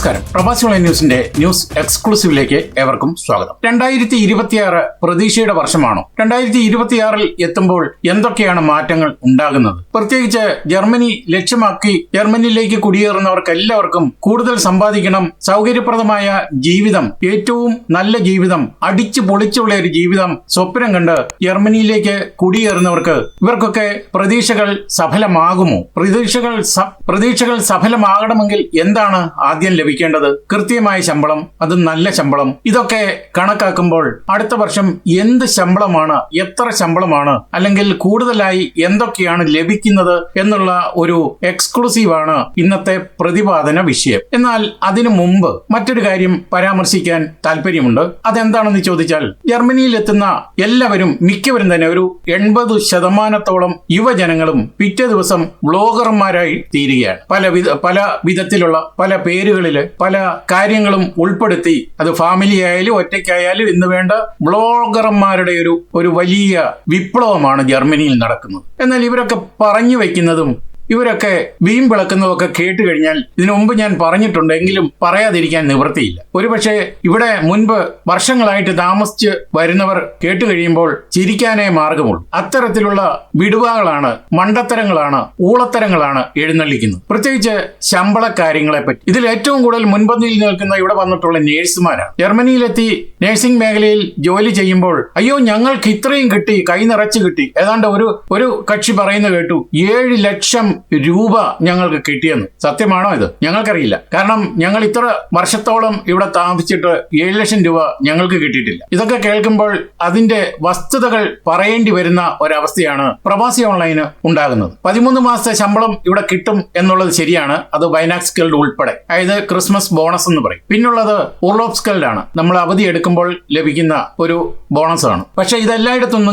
നമസ്കാരം. പ്രവാസി ഓൺലൈൻ ന്യൂസിന്റെ ന്യൂസ് എക്സ്ക്ലൂസീവിലേക്ക് ഏവർക്കും സ്വാഗതം. രണ്ടായിരത്തി ഇരുപത്തിയാറ് പ്രതീക്ഷയുടെ വർഷമാണോ? രണ്ടായിരത്തി ഇരുപത്തിയാറിൽ എത്തുമ്പോൾ എന്തൊക്കെയാണ് മാറ്റങ്ങൾ ഉണ്ടാകുന്നത്? പ്രത്യേകിച്ച് ജർമ്മനി ലക്ഷ്യമാക്കി ജർമ്മനിയിലേക്ക് കുടിയേറുന്നവർക്ക് എല്ലാവർക്കും കൂടുതൽ സമ്പാദിക്കണം സൗകര്യപ്രദമായ ജീവിതം ഏറ്റവും നല്ല ജീവിതം അടിച്ചു പൊളിച്ചുള്ള ഒരു ജീവിതം സ്വപ്നം കണ്ട് ജർമ്മനിയിലേക്ക് കുടിയേറുന്നവർക്ക് ഇവർക്കൊക്കെ പ്രതീക്ഷകൾ സഫലമാകുമോ? പ്രതീക്ഷകൾ പ്രതീക്ഷകൾ സഫലമാകണമെങ്കിൽ എന്താണ് ആദ്യം ലഭിക്കേണ്ടത് കൃത്യമായ ശമ്പളം അത് നല്ല ശമ്പളം. ഇതൊക്കെ കണക്കാക്കുമ്പോൾ അടുത്ത വർഷം എന്ത് ശമ്പളമാണ് എത്ര ശമ്പളമാണ് അല്ലെങ്കിൽ കൂടുതലായി എന്തൊക്കെയാണ് ലഭിക്കുന്നത് എന്നുള്ള ഒരു എക്സ്ക്ലൂസീവ് ആണ് ഇന്നത്തെ പ്രതിപാദന വിഷയം. എന്നാൽ അതിനു മുമ്പ് മറ്റൊരു കാര്യം പരാമർശിക്കാൻ താല്പര്യമുണ്ട് അതെന്താണെന്ന് ചോദിച്ചാൽ ജർമ്മനിയിൽ എത്തുന്ന എല്ലാവരും മിക്കവരും തന്നെ ഒരു എൺപത് ശതമാനത്തോളം യുവജനങ്ങളും പിറ്റേ ദിവസം ബ്ലോഗർമാരായി തീരുകയാണ്. പല പല വിധത്തിലുള്ള പല പേരുകളിൽ പല കാര്യങ്ങളും ഉൾപ്പെടുത്തി. അത് ഫാമിലി ആയാലും ഒറ്റയ്ക്കായാലും ഇന്ന് വേണ്ട ബ്ലോഗർമാരുടെ ഒരു ഒരു വലിയ വിപ്ലവമാണ് ജർമ്മനിയിൽ നടക്കുന്നത്. എന്നാൽ ഇവരൊക്കെ പറഞ്ഞു വെക്കുന്നതും ഇവരൊക്കെ വീം വിളക്കുന്നതൊക്കെ കേട്ട് കഴിഞ്ഞാൽ ഇതിനു മുമ്പ് ഞാൻ പറഞ്ഞിട്ടുണ്ട് എങ്കിലും പറയാതിരിക്കാൻ നിവൃത്തിയില്ല. ഒരുപക്ഷെ ഇവിടെ മുൻപ് വർഷങ്ങളായിട്ട് താമസിച്ച് വരുന്നവർ കേട്ട് കഴിയുമ്പോൾ ചിരിക്കാനേ മാർഗമുള്ളൂ. അത്തരത്തിലുള്ള വിടുവാകളാണ് മണ്ടത്തരങ്ങളാണ് ഊളത്തരങ്ങളാണ് എഴുന്നള്ളിക്കുന്നത്. പ്രത്യേകിച്ച് ശമ്പള കാര്യങ്ങളെ പറ്റി ഇതിൽ ഏറ്റവും കൂടുതൽ മുൻപന്തിയിൽ നിൽക്കുന്ന ഇവിടെ വന്നിട്ടുള്ള നേഴ്സുമാരാണ്. ജർമ്മനിയിലെത്തി നഴ്സിംഗ് മേഖലയിൽ ജോലി ചെയ്യുമ്പോൾ അയ്യോ ഞങ്ങൾക്ക് ഇത്രയും കിട്ടി കൈ നിറച്ച് കിട്ടി. ഏതാണ്ട് ഒരു ഒരു കക്ഷി പറയുന്ന കേട്ടു ഏഴ് ലക്ഷം രൂപ ഞങ്ങൾക്ക് കിട്ടിയെന്ന്. സത്യമാണോ ഇത്? ഞങ്ങൾക്കറിയില്ല. കാരണം ഞങ്ങൾ ഇത്ര വർഷത്തോളം ഇവിടെ താമസിച്ചിട്ട് ഏഴ് ലക്ഷം രൂപ ഞങ്ങൾക്ക് കിട്ടിയിട്ടില്ല. ഇതൊക്കെ കേൾക്കുമ്പോൾ അതിന്റെ വസ്തുതകൾ പറയേണ്ടി വരുന്ന ഒരവസ്ഥയാണ് പ്രവാസി ഓൺലൈന് ഉണ്ടാകുന്നത്. പതിമൂന്ന് മാസത്തെ ശമ്പളം ഇവിടെ കിട്ടും എന്നുള്ളത് ശരിയാണ്. അത് വൈനാക്സ് സ്കിൽഡ് ഉൾപ്പെടെ. അതായത് ക്രിസ്മസ് ബോണസ് എന്ന് പറയും. പിന്നുള്ളത് സ്കിൽഡ് ആണ്. നമ്മൾ അവധി എടുക്കുമ്പോൾ ലഭിക്കുന്ന ഒരു ബോണസ് ആണ്. പക്ഷെ ഇത്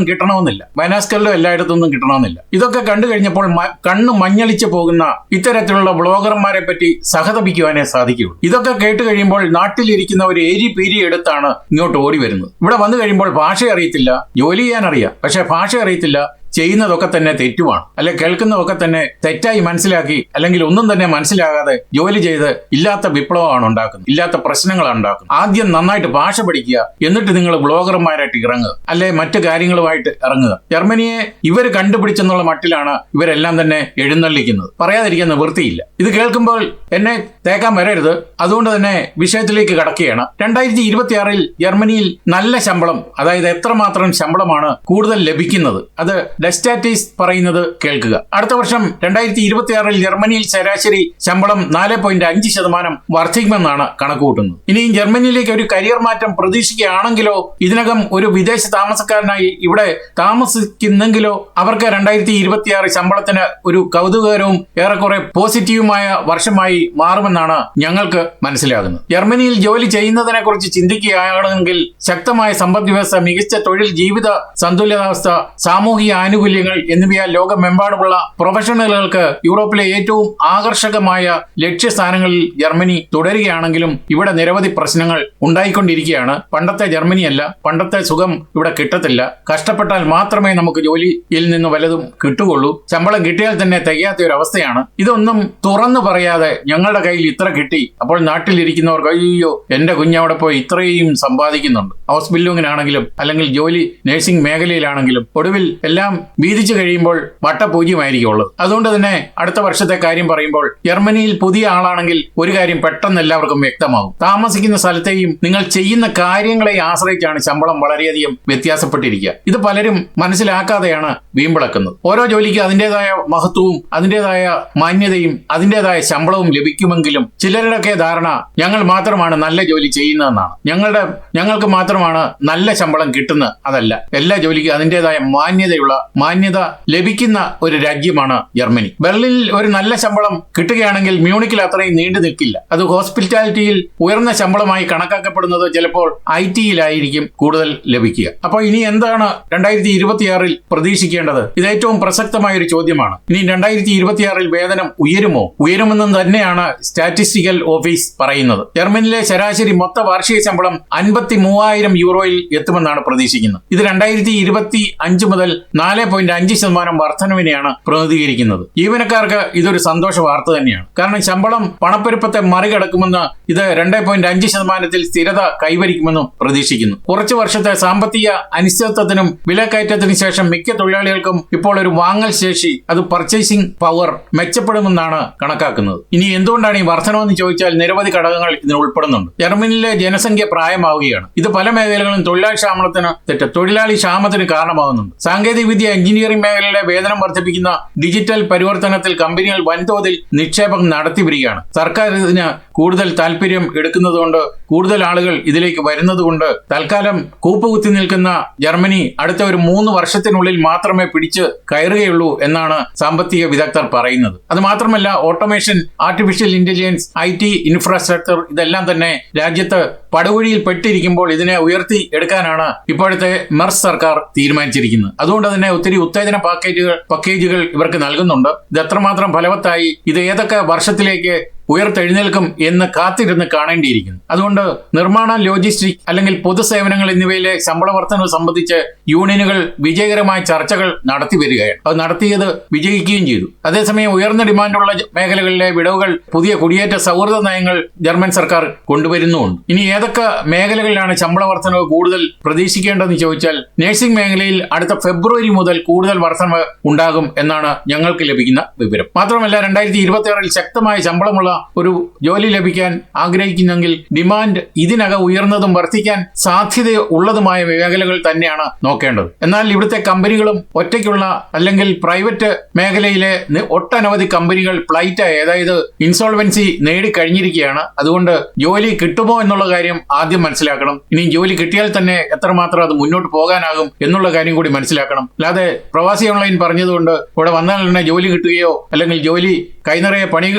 കിട്ടണമെന്നില്ല. വൈനാസ്കലിലും എല്ലായിടത്തൊന്നും കിട്ടണമെന്നില്ല. ഇതൊക്കെ കണ്ടു കഴിഞ്ഞപ്പോൾ കണ്ണു കണ്ണ് മഞ്ഞളിച്ച് പോകുന്ന ഇത്തരത്തിലുള്ള ബ്ലോഗർമാരെ പറ്റി സഹതപിക്കുവാനേ സാധിക്കൂ. ഇതൊക്കെ കേട്ട് കഴിയുമ്പോൾ നാട്ടിലിരിക്കുന്ന ഒരു ഏരി പീരി എടുത്താണ് ഇങ്ങോട്ട് ഓടി വരുന്നത്. ഇവിടെ വന്നു കഴിയുമ്പോൾ ഭാഷ അറിയത്തില്ല ജോലി ചെയ്യാൻ അറിയാം പക്ഷെ ഭാഷ അറിയത്തില്ല ചെയ്യുന്നതൊക്കെ തന്നെ തെറ്റുമാണ് അല്ലെ കേൾക്കുന്നതൊക്കെ തന്നെ തെറ്റായി മനസ്സിലാക്കി അല്ലെങ്കിൽ ഒന്നും തന്നെ മനസ്സിലാകാതെ ജോലി ചെയ്ത് ഇല്ലാത്ത വിപ്ലവമാണ് ഉണ്ടാക്കുന്നത്. ഇല്ലാത്ത പ്രശ്നങ്ങളാണ് ഉണ്ടാക്കുന്നത്. ആദ്യം നന്നായിട്ട് ഭാഷ പഠിക്കുക എന്നിട്ട് നിങ്ങൾ ബ്ലോഗർമാരായിട്ട് ഇറങ്ങുക അല്ലെ മറ്റു കാര്യങ്ങളുമായിട്ട് ഇറങ്ങുക. ജർമ്മനിയെ ഇവർ കണ്ടുപിടിച്ചെന്നുള്ള മട്ടിലാണ് ഇവരെല്ലാം തന്നെ എഴുന്നള്ളിക്കുന്നത്. പറയാതിരിക്കാൻ നിവൃത്തിയില്ല. ഇത് കേൾക്കുമ്പോൾ എന്നെ തേക്കാൻ വരരുത്. അതുകൊണ്ട് തന്നെ വിഷയത്തിലേക്ക് കടക്കുകയാണ്. രണ്ടായിരത്തി ഇരുപത്തിയാറിൽ ജർമ്മനിയിൽ നല്ല ശമ്പളം അതായത് എത്രമാത്രം ശമ്പളമാണ് കൂടുതൽ ലഭിക്കുന്നത്? അത് ഡെസ്റ്റാറ്റീസ് പറയുന്നത് കേൾക്കുക. അടുത്ത വർഷം രണ്ടായിരത്തി ഇരുപത്തിയാറിൽ ജർമ്മനിയിൽ ശരാശരി ശമ്പളം നാല് പോയിന്റ് അഞ്ച് ശതമാനം വർദ്ധിക്കുമെന്നാണ് കണക്കുകൂട്ടുന്നത്. ഇനിയും ജർമ്മനിയിലേക്ക് ഒരു കരിയർ മാറ്റം പ്രതീക്ഷിക്കുകയാണെങ്കിലോ ഇതിനകം ഒരു വിദേശ താമസക്കാരനായി ഇവിടെ താമസിക്കുന്നെങ്കിലോ അവർക്ക് രണ്ടായിരത്തി ഇരുപത്തിയാറ് ശമ്പളത്തിന് ഒരു കൗതുകകരവും ഏറെക്കുറെ പോസിറ്റീവുമായ വർഷമായി മാറുമെന്നാണ് ഞങ്ങൾക്ക് മനസ്സിലാകുന്നത്. ജർമ്മനിയിൽ ജോലി ചെയ്യുന്നതിനെ കുറിച്ച് ചിന്തിക്കുകയാണെങ്കിൽ ശക്തമായ സമ്പദ് വ്യവസ്ഥ മികച്ച തൊഴിൽ ജീവിത സന്തുലിതാവസ്ഥ സാമൂഹിക ആനുകൂല്യങ്ങൾ എന്നിവയാൽ ലോകമെമ്പാടുമുള്ള പ്രൊഫഷണലുകൾക്ക് യൂറോപ്പിലെ ഏറ്റവും ആകർഷകമായ ലക്ഷ്യസ്ഥാനങ്ങളിൽ ജർമ്മനി തുടരുകയാണെങ്കിലും ഇവിടെ നിരവധി പ്രശ്നങ്ങൾ ഉണ്ടായിക്കൊണ്ടിരിക്കുകയാണ്. പണ്ടത്തെ ജർമ്മനിയല്ല പണ്ടത്തെ സുഖം ഇവിടെ കിട്ടത്തില്ല. കഷ്ടപ്പെട്ടാൽ മാത്രമേ നമുക്ക് ജോലിയിൽ നിന്ന് വലതും കിട്ടുകയുള്ളൂ. ശമ്പളം കിട്ടിയാൽ തന്നെ തികയാത്ത ഒരു അവസ്ഥയാണ്. ഇതൊന്നും തുറന്നു പറയാതെ ഞങ്ങളുടെ കയ്യിൽ ഇത്ര കിട്ടി. അപ്പോൾ നാട്ടിലിരിക്കുന്നവർക്ക് അയ്യോ എന്റെ കുഞ്ഞവിടെ പോയി ഇത്രയും സമ്പാദിക്കുന്നുണ്ട്. ഹൗസ് ബില്ലിങ്ങിനാണെങ്കിലും അല്ലെങ്കിൽ ജോലി നഴ്സിംഗ് മേഖലയിലാണെങ്കിലും ഒടുവിൽ എല്ലാം വീതിച്ചു കഴിയുമ്പോൾ വട്ടപൂജ്യമായിരിക്കും ഉള്ളത് അതുകൊണ്ട് തന്നെ അടുത്ത വർഷത്തെ കാര്യം പറയുമ്പോൾ ജർമ്മനിയിൽ പുതിയ ആളാണെങ്കിൽ ഒരു കാര്യം പെട്ടെന്ന് എല്ലാവർക്കും വ്യക്തമാകും താമസിക്കുന്ന സ്ഥലത്തെയും നിങ്ങൾ ചെയ്യുന്ന കാര്യങ്ങളെ ആശ്രയിച്ചാണ് ശമ്പളം വളരെയധികം വ്യത്യാസപ്പെട്ടിരിക്കുക. ഇത് പലരും മനസ്സിലാക്കാതെയാണ് വീമ്പിളക്കുന്നത്. ഓരോ ജോലിക്ക് അതിന്റെതായ മഹത്വവും അതിന്റെതായ മാന്യതയും അതിന്റെതായ ശമ്പളവും ലഭിക്കുമെങ്കിലും ചിലരുടെയൊക്കെ ധാരണ ഞങ്ങൾ മാത്രമാണ് നല്ല ജോലി ചെയ്യുന്നതെന്നാണ്. ഞങ്ങളുടെ ഞങ്ങൾക്ക് മാത്രമാണ് നല്ല ശമ്പളം കിട്ടുന്നത് അതല്ല. എല്ലാ ജോലിക്കും അതിന്റെതായ മാന്യതയുള്ള മാന്യത ലഭിക്കുന്ന ഒരു രാജ്യമാണ് ജർമ്മനി. ബെർലിനിൽ ഒരു നല്ല ശമ്പളം കിട്ടുകയാണെങ്കിൽ മ്യൂണിക്കിൽ അത്രയും നീണ്ടു നിൽക്കില്ല. അത് ഹോസ്പിറ്റാലിറ്റിയിൽ ഉയർന്ന ശമ്പളമായി കണക്കാക്കപ്പെടുന്നത് ചിലപ്പോൾ ഐ ടിയിലായിരിക്കും കൂടുതൽ ലഭിക്കുക. അപ്പോൾ ഇനി എന്താണ് രണ്ടായിരത്തി ഇരുപത്തിയാറിൽ പ്രതീക്ഷിക്കേണ്ടത്? ഇത് ഏറ്റവും പ്രസക്തമായ ഒരു ചോദ്യമാണ്. ഇനി രണ്ടായിരത്തി ഇരുപത്തിയാറിൽ വേതനം ഉയരുമോ? ഉയരുമെന്നും തന്നെയാണ് സ്റ്റാറ്റിസ്റ്റിക്കൽ ഓഫീസ് പറയുന്നത്. ജർമ്മനിയിലെ ശരാശരി മൊത്ത വാർഷിക ശമ്പളം അൻപത്തി മൂവായിരം യൂറോയിൽ എത്തുമെന്നാണ് പ്രതീക്ഷിക്കുന്നത്. ഇത് രണ്ടായിരത്തി ഇരുപത്തി അഞ്ച് മുതൽ നാല് പോയിന്റ് അഞ്ച് ശതമാനം വർധനവിനെയാണ് പ്രതിനിധീകരിക്കുന്നത്. ജീവനക്കാർക്ക് ഇതൊരു സന്തോഷ വാർത്ത തന്നെയാണ്. കാരണം ശമ്പളം പണപ്പെരുപ്പത്തെ മറികടക്കുമെന്ന് ഇത് രണ്ട് പോയിന്റ് അഞ്ച് ശതമാനത്തിൽ സ്ഥിരത കൈവരിക്കുമെന്നും പ്രതീക്ഷിക്കുന്നു. കുറച്ചു വർഷത്തെ സാമ്പത്തിക അനിശ്ചിതത്വത്തിനും വിലക്കയറ്റത്തിനും ശേഷം മിക്ക തൊഴിലാളികൾക്കും ഇപ്പോൾ ഒരു വാങ്ങൽ ശേഷി അത് പർച്ചേസിംഗ് പവർ മെച്ചപ്പെടുമെന്നാണ് കണക്കാക്കുന്നത്. ഇനി എന്തുകൊണ്ടാണ് ഈ വർധനമെന്ന് ചോദിച്ചാൽ നിരവധി ഘടകങ്ങൾ ഇതിന് ഉൾപ്പെടുന്നുണ്ട്. ജർമ്മനിയിലെ ജനസംഖ്യ പ്രായമാവുകയാണ്. ഇത് പല മേഖലകളും തൊഴിലാളി ക്ഷാമത്തിന് തെറ്റ് തൊഴിലാളി ക്ഷാമത്തിന് കാരണമാകുന്നുണ്ട്. സാങ്കേതിക വിദ്യ എഞ്ചിനീയറിംഗ് മേഖലയിലെ വേതനം വർദ്ധിപ്പിക്കുന്ന ഡിജിറ്റൽ പരിവർത്തനത്തിൽ കമ്പനികൾ വൻതോതിൽ നിക്ഷേപം നടത്തി വരികയാണ്. സർക്കാർ ഇതിന് കൂടുതൽ താല്പര്യം എടുക്കുന്നതുകൊണ്ട് കൂടുതൽ ആളുകൾ ഇതിലേക്ക് വരുന്നതുകൊണ്ട് തൽക്കാലം കൂപ്പുകുത്തി നിൽക്കുന്ന ജർമ്മനി അടുത്ത ഒരു മൂന്ന് വർഷത്തിനുള്ളിൽ മാത്രമേ പിടിച്ച് കയറുകയുള്ളൂ എന്നാണ് സാമ്പത്തിക വിദഗ്ധർ പറയുന്നത്. അത് മാത്രമല്ല automation artificial intelligence I T infrastructure ഇതെല്ലാം തന്നെ രാജ്യത്ത് പടുകുഴിയിൽ പെട്ടിരിക്കുമ്പോൾ ഇതിനെ ഉയർത്തി എടുക്കാനാണ് ഇപ്പോഴത്തെ മെർസ് സർക്കാർ തീരുമാനിച്ചിരിക്കുന്നത്. അതുകൊണ്ട് തന്നെ ഒത്തിരി ഉത്തേജന പാക്കേജുകൾ പാക്കേജുകൾ ഇവർക്ക് നൽകുന്നുണ്ട്. ഇത് എത്രമാത്രം ഫലവത്തായി ഇത് ഏതൊക്കെ വർഷത്തിലേക്ക് ഉയർത്തെഴുന്നേൽക്കും എന്ന് കാത്തിരുന്ന് കാണേണ്ടിയിരിക്കുന്നു. അതുകൊണ്ട് നിർമ്മാണ ലോജിസ്റ്റിക് അല്ലെങ്കിൽ പൊതുസേവനങ്ങൾ എന്നിവയിലെ ശമ്പള വർധനവ് സംബന്ധിച്ച് യൂണിയനുകൾ വിജയകരമായ ചർച്ചകൾ നടത്തി വരികയാണ്. അത് നടത്തിയത് വിജയിക്കുകയും ചെയ്തു. അതേസമയം ഉയർന്ന ഡിമാൻഡുള്ള മേഖലകളിലെ വിടവുകൾ പുതിയ കുടിയേറ്റ സൗഹൃദ നയങ്ങൾ ജർമ്മൻ സർക്കാർ കൊണ്ടുവരുന്നുമുണ്ട്. ഇനി ഏതൊക്കെ മേഖലകളിലാണ് ശമ്പള വർധനവ് കൂടുതൽ പ്രതീക്ഷിക്കേണ്ടതെന്ന് ചോദിച്ചാൽ നഴ്സിംഗ് മേഖലയിൽ അടുത്ത ഫെബ്രുവരി മുതൽ കൂടുതൽ വർധനവ് ഉണ്ടാകും എന്നാണ് ഞങ്ങൾക്ക് ലഭിക്കുന്ന വിവരം. മാത്രമല്ല രണ്ടായിരത്തി ഇരുപത്തി ആറിൽ ശക്തമായ ശമ്പളമുള്ള ഒരു ജോലി ലഭിക്കാൻ ആഗ്രഹിക്കുന്നെങ്കിൽ ഡിമാൻഡ് ഇതിനകം ഉയർന്നതും വർദ്ധിക്കാൻ സാധ്യത ഉള്ളതുമായ മേഖലകൾ തന്നെയാണ് നോക്കേണ്ടത്. എന്നാൽ ഇവിടുത്തെ കമ്പനികളും ഒറ്റയ്ക്കുള്ള അല്ലെങ്കിൽ പ്രൈവറ്റ് മേഖലയിലെ ഒട്ടനവധി കമ്പനികൾ പ്ലൈറ്റായി അതായത് ഇൻസോൾവൻസി നേടിക്കഴിഞ്ഞിരിക്കുകയാണ് അതുകൊണ്ട് ജോലി കിട്ടുമോ എന്നുള്ള കാര്യം ആദ്യം മനസ്സിലാക്കണം. ഇനി ജോലി കിട്ടിയാൽ തന്നെ എത്രമാത്രം അത് മുന്നോട്ട് പോകാനാകും എന്നുള്ള കാര്യം കൂടി മനസ്സിലാക്കണം. അല്ലാതെ പ്രവാസി ഓൺലൈൻ പറഞ്ഞതുകൊണ്ട് ഇവിടെ വന്നാൽ തന്നെ ജോലി കിട്ടുകയോ അല്ലെങ്കിൽ ജോലി കൈനിറയെ പണി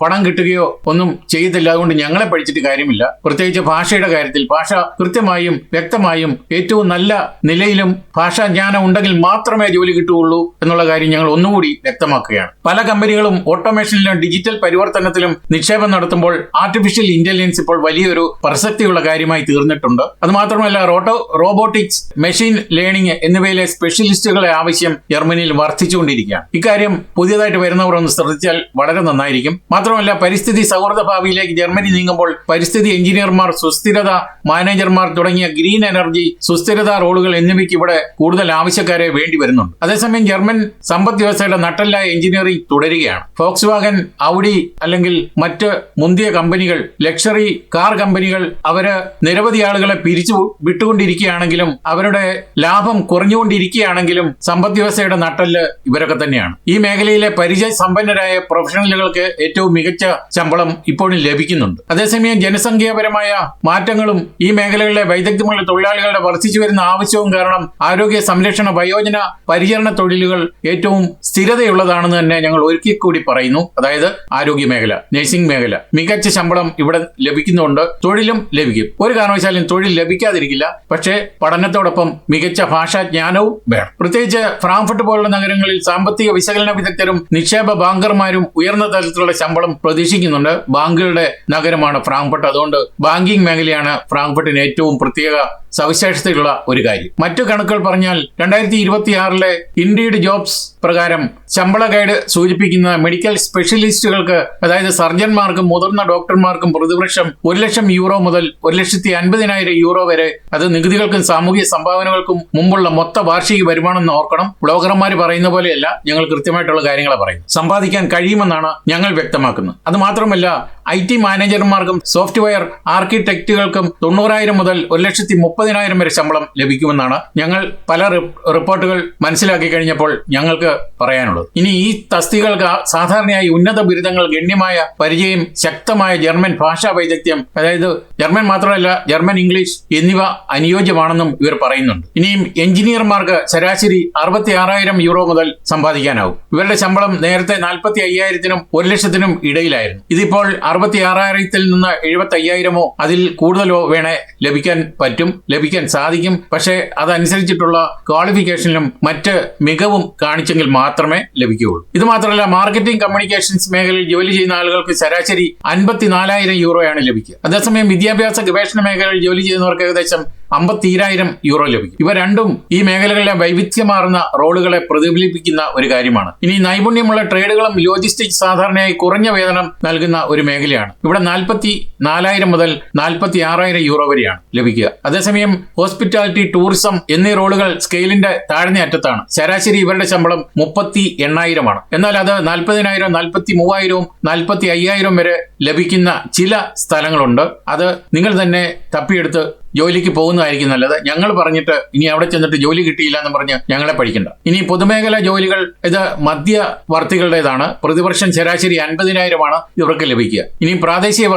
പണം കിട്ടുകയോ ഒന്നും ചെയ്തില്ല. അതുകൊണ്ട് ഞങ്ങളെ പഠിച്ചിട്ട് കാര്യമില്ല. പ്രത്യേകിച്ച് ഭാഷയുടെ കാര്യത്തിൽ ഭാഷ കൃത്യമായും വ്യക്തമായും ഏറ്റവും നല്ല നിലയിലും ഭാഷാ ജ്ഞാനം ഉണ്ടെങ്കിൽ മാത്രമേ ജോലി കിട്ടുകയുള്ളൂ എന്നുള്ള കാര്യം ഞങ്ങൾ ഒന്നുകൂടി വ്യക്തമാക്കുകയാണ്. പല കമ്പനികളും ഓട്ടോമേഷനിലും ഡിജിറ്റൽ പരിവർത്തനത്തിലും നിക്ഷേപം നടത്തുമ്പോൾ ആർട്ടിഫിഷ്യൽ ഇന്റലിജൻസ് ഇപ്പോൾ വലിയൊരു പ്രസക്തിയുള്ള കാര്യമായി തീർന്നിട്ടുണ്ട്. അത് മാത്രമല്ല റോട്ടോ റോബോട്ടിക്സ് മെഷീൻ ലേണിംഗ് എന്നിവയിലെ സ്പെഷ്യലിസ്റ്റുകളെ ആവശ്യം ജർമ്മനിയിൽ വർദ്ധിച്ചുകൊണ്ടിരിക്കുകയാണ്. ഇക്കാര്യം പുതിയതായിട്ട് വരുന്നവർ ഒന്ന് ശ്രദ്ധിച്ചാൽ വളരെ നന്നായിരിക്കും. മാത്രമല്ല പരിസ്ഥിതി സൗഹൃദ ഭാവിയിലേക്ക് ജർമ്മനി നീങ്ങുമ്പോൾ പരിസ്ഥിതി എഞ്ചിനീയർമാർ സുസ്ഥിരത മാനേജർമാർ തുടങ്ങിയ ഗ്രീൻ എനർജി സുസ്ഥിരത റോളുകൾ എന്നിവയ്ക്ക് ഇവിടെ കൂടുതൽ ആവശ്യക്കാരെ വേണ്ടി വരുന്നുണ്ട്. അതേസമയം ജർമ്മൻ സമ്പദ് വ്യവസ്ഥയുടെ നട്ടല്ലായ എഞ്ചിനീയറിംഗ് തുടരുകയാണ്. ഫോക്സ് വാഗൻ ഔഡി അല്ലെങ്കിൽ മറ്റ് മുന്തിയ കമ്പനികൾ ലക്ഷറി കാർ കമ്പനികൾ അവർ നിരവധി ആളുകളെ പിരിച്ചു വിട്ടുകൊണ്ടിരിക്കുകയാണെങ്കിലും അവരുടെ ലാഭം കുറഞ്ഞുകൊണ്ടിരിക്കുകയാണെങ്കിലും സമ്പദ് വ്യവസ്ഥയുടെ നട്ടൽ ഇവരൊക്കെ തന്നെയാണ്. ഈ മേഖലയിലെ പരിചയ സമ്പന്നരായ പ്രൊഫഷണലുകൾക്ക് ഏറ്റവും മികച്ച ശമ്പളം ഇപ്പോഴും ലഭിക്കുന്നുണ്ട്. അതേസമയം ജനസംഖ്യാപരമായ മാറ്റങ്ങളും ഈ മേഖലകളിലെ വൈദഗ്ധ്യമുള്ള തൊഴിലാളികളുടെ വർദ്ധിച്ചു വരുന്ന ആവശ്യവും കാരണം ആരോഗ്യ സംരക്ഷണ വയോജന പരിചരണ തൊഴിലുകൾ ഏറ്റവും സ്ഥിരതയുള്ളതാണെന്ന് തന്നെ ഞങ്ങൾ ഒരിക്കൽ കൂടി പറയുന്നു. അതായത് ആരോഗ്യ മേഖല നഴ്സിംഗ് മേഖല. മികച്ച ശമ്പളം ഇവിടെ ലഭിക്കുന്നുണ്ട്. തൊഴിലും ലഭിക്കും. ഒരു കാരണവശാലും തൊഴിൽ ലഭിക്കാതിരിക്കില്ല. പക്ഷേ പഠനത്തോടൊപ്പം മികച്ച ഭാഷാജ്ഞാനവും വേണം. പ്രത്യേകിച്ച് ഫ്രാങ്ക്ഫർട്ട് പോലുള്ള നഗരങ്ങളിൽ സാമ്പത്തിക വിശകലന വിദഗ്ധരും നിക്ഷേപ ബാങ്കർമാരും ഉയർന്ന തലത്തിലുള്ള ശമ്പളം പ്രതീക്ഷിക്കുന്നുണ്ട്. ബാങ്കുകളുടെ നഗരമാണ് ഫ്രാങ്ക്ഫർട്ട്. അതുകൊണ്ട് ബാങ്കിംഗ് മേഖലയാണ് ഫ്രാങ്ക്ഫർട്ടിന് ഏറ്റവും പ്രത്യേക സവിശേഷതയുള്ള ഒരു കാര്യം. മറ്റു കണക്കുകൾ പറഞ്ഞാൽ രണ്ടായിരത്തി ഇരുപത്തിയാറിലെ ഇൻഡീഡ് ജോബ്സ് പ്രകാരം ശമ്പള ഗൈഡ് സൂചിപ്പിക്കുന്ന മെഡിക്കൽ സ്പെഷ്യലിസ്റ്റുകൾക്ക് അതായത് സർജന്മാർക്കും മുതിർന്ന ഡോക്ടർമാർക്കും പ്രതിവർഷം ഒരു ലക്ഷം യൂറോ മുതൽ ഒരു ലക്ഷത്തി അൻപതിനായിരം യൂറോ വരെ അത് നികുതികൾക്കും സാമൂഹിക സംഭാവനകൾക്കും മുമ്പുള്ള മൊത്ത വാർഷിക വരുമാനം ഓർക്കണം. ബ്ലോഗർമാർ പറയുന്ന പോലെയല്ല ഞങ്ങൾ കൃത്യമായിട്ടുള്ള കാര്യങ്ങളെ പറയും സമ്പാദിക്കാൻ കഴിയുമെന്നാണ് ഞങ്ങൾ വ്യക്തമാക്കുന്നത്. അത് മാത്രമല്ല ഐ ടി മാനേജർമാർക്കും സോഫ്റ്റ്വെയർ ആർക്കിടെക്റ്റുകൾക്കും തൊണ്ണൂറായിരം മുതൽ ഒരു ലക്ഷത്തി മുപ്പതിനായിരം വരെ ശമ്പളം ലഭിക്കുമെന്നാണ് ഞങ്ങൾ പല റിപ്പോർട്ടുകൾ മനസ്സിലാക്കി കഴിഞ്ഞപ്പോൾ ഞങ്ങൾക്ക് പറയാനുള്ളത്. ഇനി ഈ തസ്തികൾക്ക് സാധാരണയായി ഉന്നത ബിരുദങ്ങൾ ഗണ്യമായ പരിചയം ശക്തമായ ജർമ്മൻ ഭാഷാ വൈദഗ്ധ്യം അതായത് ജർമ്മൻ മാത്രമല്ല ജർമ്മൻ ഇംഗ്ലീഷ് എന്നിവ അനുയോജ്യമാണെന്നും ഇവർ പറയുന്നുണ്ട്. ഇനിയും എഞ്ചിനീയർമാർക്ക് ശരാശരി അറുപത്തി ആറായിരം യൂറോ മുതൽ സമ്പാദിക്കാനാവും. ഇവരുടെ ശമ്പളം നേരത്തെ നാൽപ്പത്തി അയ്യായിരത്തിനും ഒരു ലക്ഷത്തിനും ഇടയിൽ പരിധിയിലായിരുന്നു ഇതിപ്പോൾ അറുപത്തി ആറായിരത്തിൽ നിന്ന് എഴുപത്തി അയ്യായിരമോ അതിൽ കൂടുതലോ വേണേ ലഭിക്കാൻ പറ്റും ലഭിക്കാൻ സാധിക്കും. പക്ഷേ അതനുസരിച്ചിട്ടുള്ള ക്വാളിഫിക്കേഷനിലും മറ്റ് മികവും കാണിച്ചെങ്കിൽ മാത്രമേ ലഭിക്കുകയുള്ളൂ. ഇത് മാത്രമല്ല മാർക്കറ്റിംഗ് കമ്മ്യൂണിക്കേഷൻസ് മേഖലയിൽ ജോലി ചെയ്യുന്ന ആളുകൾക്ക് ശരാശരി അൻപത്തിനാലായിരം യൂറോയാണ് ലഭിക്കുക. അതേസമയം വിദ്യാഭ്യാസ ഗവേഷണ മേഖലയിൽ ജോലി ചെയ്യുന്നവർക്ക് ഏകദേശം അമ്പത്തിരായിരം യൂറോ ലഭിക്കും. ഇവ രണ്ടും ഈ മേഖലകളിലെ വൈവിധ്യമാർന്ന റോളുകളെ പ്രതിഫലിപ്പിക്കുന്ന ഒരു കാര്യമാണ്. ഇനി നൈപുണ്യമുള്ള ട്രേഡുകളും ലോജിസ്റ്റിക്സ് സാധാരണയായി കുറഞ്ഞ വേതനം നൽകുന്ന ഒരു മേഖലയാണ്. ഇവിടെ നാൽപ്പത്തി നാലായിരം മുതൽ നാൽപ്പത്തി ആറായിരം യൂറോ വരെയാണ് ലഭിക്കുക. അതേസമയം ഹോസ്പിറ്റാലിറ്റി ടൂറിസം എന്നീ റോളുകൾ സ്കെയിലിന്റെ താഴ്ന്ന അറ്റത്താണ്. ശരാശരി ഇവരുടെ ശമ്പളം മുപ്പത്തി എണ്ണായിരമാണ്. എന്നാൽ അത് നാൽപ്പതിനായിരം നാൽപ്പത്തി മൂവായിരവും നാൽപ്പത്തി അയ്യായിരം വരെ ലഭിക്കുന്ന ചില സ്ഥലങ്ങളുണ്ട്. അത് നിങ്ങൾ തന്നെ തപ്പിയെടുത്ത് ജോലിക്ക് പോകുന്നതായിരിക്കും നല്ലത്. ഞങ്ങൾ പറഞ്ഞിട്ട് ഇനി അവിടെ ചെന്നിട്ട് ജോലി കിട്ടിയില്ല എന്ന് പറഞ്ഞ് ഞങ്ങളെ പഠിക്കണ്ട. ഇനി പൊതുമേഖലാ ജോലികൾ ഇത് മധ്യവർത്തികളുടേതാണ് പ്രതിവർഷം ശരാശരി അൻപതിനായിരമാണ് ഇവർക്ക് ലഭിക്കുക. ഇനി പ്രാദേശിക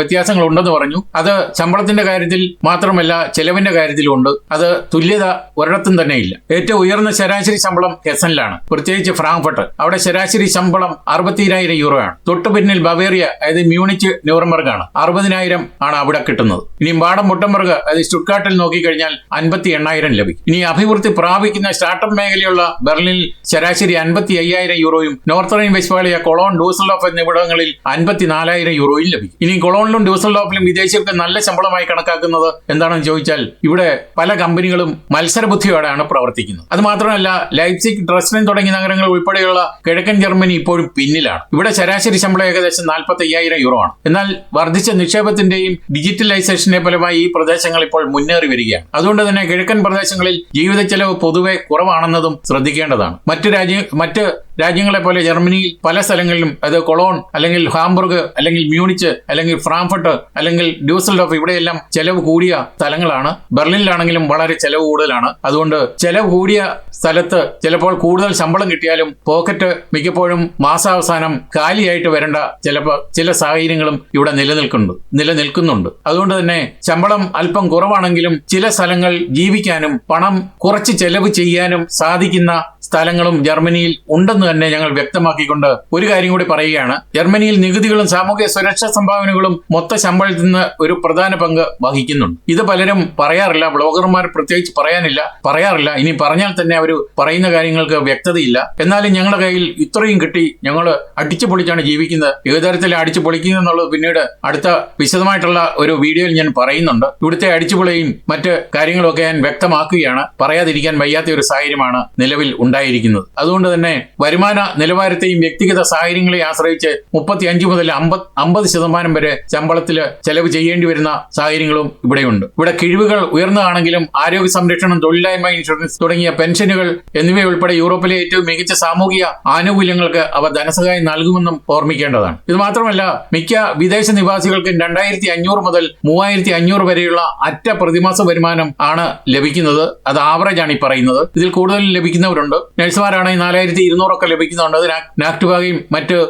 വ്യത്യാസങ്ങൾ ഉണ്ടെന്ന് പറഞ്ഞു. അത് ശമ്പളത്തിന്റെ കാര്യത്തിൽ മാത്രമല്ല ചെലവിന്റെ കാര്യത്തിലും ഉണ്ട്. അത് തുല്യത ഒരിടത്തും തന്നെ ഇല്ല. ഏറ്റവും ഉയർന്ന ശരാശരി ശമ്പളം ഹെസനിലാണ് പ്രത്യേകിച്ച് ഫ്രാങ്ക്ഫർട്ട്. അവിടെ ശരാശരി ശമ്പളം അറുപത്തിരായിരം യൂറോ ആണ് തൊട്ടു പിന്നിൽ ബവേറിയ അതായത് മ്യൂണിച്ച് ന്യൂറംബർഗ് ആണ് അറുപതിനായിരം ആണ് അവിടെ കിട്ടുന്നത്. ഇനി ബാഡം മുട്ടംബർഗ് അതായത് സ്റ്റുട്ട്കാട്ടിൽ നോക്കിക്കഴിഞ്ഞാൽ അൻപത്തി എണ്ണായിരം ലഭിക്കും. ഇനി അഭിവൃദ്ധി പ്രാപിക്കുന്ന സ്റ്റാർട്ടപ്പ് മേഖലയുള്ള ബെർലിനിൽ ശരാശരി അൻപത്തി അയ്യായിരം യൂറോയും റൈൻ വെസ്റ്റ്ഫാളിയ കൊളോൺ ഡൂസൽഡോഫ് എന്നിവിടങ്ങളിൽ അൻപത്തിനാലായിരം യൂറോയും ലഭിക്കും. ഇനി കൊളോണിലും ഡൂസൽഡോഫിലും വിദേശികൾക്ക് നല്ല ശമ്പളമായി കണക്കാക്കുന്നത് എന്താണെന്ന് ചോദിച്ചാൽ ഇവിടെ പല കമ്പനികളും മത്സരബുദ്ധിയോടെയാണ് പ്രവർത്തിക്കുന്നത്. അത് മാത്രമല്ല ലൈപ്സിക് ഡ്രസ്ഡൻ തുടങ്ങിയ നഗരങ്ങൾ ഉൾപ്പെടെയുള്ള കിഴക്കൻ ജർമ്മനി ഇപ്പോഴും പിന്നിലാണ്. ഇവിടെ ശരാശരി ശമ്പളം ഏകദേശം നാൽപ്പത്തി അയ്യായിരം യൂറോ ആണ് എന്നാൽ വർദ്ധിച്ച നിക്ഷേപത്തിന്റെയും ഡിജിറ്റലൈസേഷന്റെ ഫലമായി ഈ പ്രദേശങ്ങൾ ഇപ്പോൾ മുന്നേറി വരികയാണ്. അതുകൊണ്ട് തന്നെ കിഴക്കൻ പ്രദേശങ്ങളിൽ ജീവിത ചെലവ് പൊതുവെ കുറവാണെന്നതും ശ്രദ്ധിക്കേണ്ടതാണ്. മറ്റു രാജ്യ മറ്റ് രാജ്യങ്ങളെ പോലെ ജർമ്മനിയിൽ പല സ്ഥലങ്ങളിലും അത് കൊളോൺ അല്ലെങ്കിൽ ഹാംബർഗ് അല്ലെങ്കിൽ മ്യൂണിച്ച് അല്ലെങ്കിൽ ഫ്രാങ്ക്ഫർട്ട് അല്ലെങ്കിൽ ഡ്യൂസൽഡോഫ് ഇവിടെയെല്ലാം ചെലവ് കൂടിയ സ്ഥലങ്ങളാണ്. ബെർലിനിലാണെങ്കിലും വളരെ ചെലവ് കൂടുതലാണ്. അതുകൊണ്ട് ചെലവ് കൂടിയ സ്ഥലത്ത് ചിലപ്പോൾ കൂടുതൽ ശമ്പളം കിട്ടിയാലും പോക്കറ്റ് മിക്കപ്പോഴും മാസാവസാനം കാലിയായിട്ട് വരേണ്ട ചിലപ്പോൾ ചില സാഹചര്യങ്ങളും ഇവിടെ നിലനിൽക്കുന്നുണ്ട് നിലനിൽക്കുന്നുണ്ട്. അതുകൊണ്ട് തന്നെ ശമ്പളം അല്പം കുറവാണെങ്കിലും ചില സ്ഥലങ്ങൾ ജീവിക്കാനും പണം കുറച്ച് ചെലവ് ചെയ്യാനും സാധിക്കുന്ന സ്ഥലങ്ങളും ജർമ്മനിയിൽ ഉണ്ടെന്ന് തന്നെ ഞങ്ങൾ വ്യക്തമാക്കിക്കൊണ്ട് ഒരു കാര്യം കൂടി പറയുകയാണ്. ജർമ്മനിയിൽ നികുതികളും സാമൂഹ്യ സുരക്ഷാ സംഭാവനകളും മൊത്ത ശമ്പളത്തിൽ നിന്ന് ഒരു പ്രധാന പങ്ക് വഹിക്കുന്നുണ്ട്. ഇത് പലരും പറയാറില്ല ബ്ലോഗർമാർ പ്രത്യേകിച്ച് പറയാനില്ല പറയാറില്ല. ഇനി പറഞ്ഞാൽ തന്നെ അവർ പറയുന്ന കാര്യങ്ങൾക്ക് വ്യക്തതയില്ല. എന്നാലും ഞങ്ങളുടെ കയ്യിൽ ഇത്രയും കിട്ടി ഞങ്ങൾ അടിച്ചു പൊളിച്ചാണ് ജീവിക്കുന്നത്. ഏത് തരത്തിൽ അടിച്ചു പൊളിക്കുന്നത് എന്നുള്ളത് പിന്നീട് അടുത്ത വിശദമായിട്ടുള്ള ഒരു വീഡിയോയിൽ ഞാൻ പറയുന്നുണ്ട്. ഇവിടുത്തെ അടിച്ചുപൊളിയും മറ്റ് കാര്യങ്ങളൊക്കെ ഞാൻ വ്യക്തമാക്കുകയാണ്. പറയാതിരിക്കാൻ വയ്യാത്ത ഒരു സാഹചര്യമാണ് നിലവിൽ ഉണ്ടായിരിക്കുന്നത്. അതുകൊണ്ട് തന്നെ വരുമാന നിലവാരത്തെയും വ്യക്തിഗത സാഹചര്യങ്ങളെയും ആശ്രയിച്ച് മുപ്പത്തി അഞ്ച് മുതൽ അമ്പത് അമ്പത് ശതമാനം വരെ ശമ്പളത്തിൽ ചെലവ് ചെയ്യേണ്ടി വരുന്ന സാഹചര്യങ്ങളും ഇവിടെയുണ്ട്. ഇവിടെ കിഴിവുകൾ ഉയർന്നതാണെങ്കിലും ആരോഗ്യ സംരക്ഷണം തൊഴിലില്ലായ്മ ഇൻഷുറൻസ് തുടങ്ങിയ പെൻഷനുകൾ എന്നിവയുൾപ്പെടെ യൂറോപ്പിലെ ഏറ്റവും മികച്ച സാമൂഹിക ആനുകൂല്യങ്ങൾക്ക് അവ ധനസഹായം നൽകുമെന്നും ഓർമ്മിക്കേണ്ടതാണ്. ഇത് മാത്രമല്ല മിക്ക വിദേശ നിവാസികൾക്കും രണ്ടായിരത്തി അഞ്ഞൂറ് മുതൽ മൂവായിരത്തി അഞ്ഞൂറ് വരെയുള്ള അറ്റ പ്രതിമാസ വരുമാനം ആണ് ലഭിക്കുന്നത്. അത് ആവറേജ് ആണ് ഈ പറയുന്നത്. ഇതിൽ കൂടുതൽ ലഭിക്കുന്നവരുണ്ട്. നഴ്സുമാരാണെങ്കിൽ നാലായിരത്തി ഇരുന്നൂറൊക്കെ ലഭിക്കുന്നുണ്ട്. അത് നാ- നാക്ടുവാകയും മറ്റ്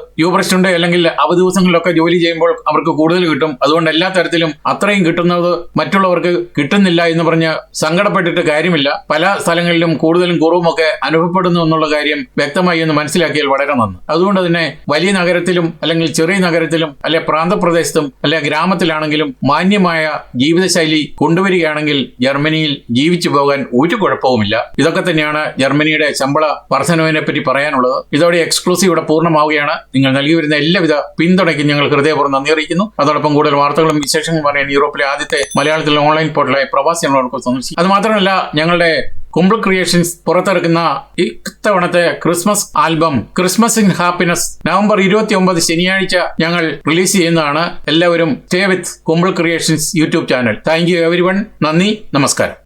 ഉണ്ട് അല്ലെങ്കിൽ അവധി ദിവസങ്ങളിലൊക്കെ ജോലി ചെയ്യുമ്പോൾ അവർക്ക് കൂടുതൽ കിട്ടും. അതുകൊണ്ട് എല്ലാ തരത്തിലും അത്രയും കിട്ടുന്നത് മറ്റുള്ളവർക്ക് കിട്ടുന്നില്ല എന്ന് പറഞ്ഞ് സങ്കടപ്പെട്ടിട്ട് കാര്യമില്ല. പല സ്ഥലങ്ങളിലും കൂടുതലും കുറവുമൊക്കെ അനുഭവപ്പെടുന്നു എന്നുള്ള കാര്യം വ്യക്തമായി എന്ന് മനസ്സിലാക്കിയാൽ വളരെ നന്ന്. അതുകൊണ്ട് തന്നെ വലിയ നഗരത്തിലും അല്ലെങ്കിൽ ചെറിയ നഗരത്തിലും അല്ലെ പ്രാന്തപ്രദേശത്തും അല്ലെ ഗ്രാമത്തിലാണെങ്കിലും മാന്യമായ ജീവിതശൈലി കൊണ്ടുവരികയാണെങ്കിൽ ജർമ്മനിയിൽ ജീവിച്ചു പോകാൻ ഒരു കുഴപ്പവുമില്ല. ഇതൊക്കെ തന്നെയാണ് ജർമ്മനിയുടെ ശമ്പള വർധനവിനെ പറ്റി പറയാനുള്ളത്. ഇതോടെ എക്സ്ക്ലൂസീവ് ഇവിടെ പൂർണമാവുകയാണ്. നിങ്ങൾ നൽകി വരുന്ന എല്ലാവിധ പിന്തുണയ്ക്കും ഞങ്ങൾ ഹൃദയപൂർവം നന്ദി അറിയിക്കുന്നു. അതോടൊപ്പം കൂടുതൽ വാർത്തകളും വിശേഷങ്ങളും പറയാൻ യൂറോപ്പിലെ ആദ്യത്തെ മലയാളത്തിലെ ഓൺലൈൻ പോർട്ടലായ പ്രവാസി നമ്മളോടൊപ്പം സന്ദർശിക്കും. അത് മാത്രമല്ല ഞങ്ങളുടെ കുമ്പിൾ ക്രിയേഷൻസ് പുറത്തിറക്കുന്ന ഇത്തവണത്തെ Christmas album Christmas in happiness November ഇരുപത്തി ഒമ്പത് ശനിയാഴ്ച ഞങ്ങൾ റിലീസ് ചെയ്യുന്നതാണ് എല്ലാവരും stay with Kumbil creations YouTube channel. Thank you everyone നന്ദി നമസ്കാരം.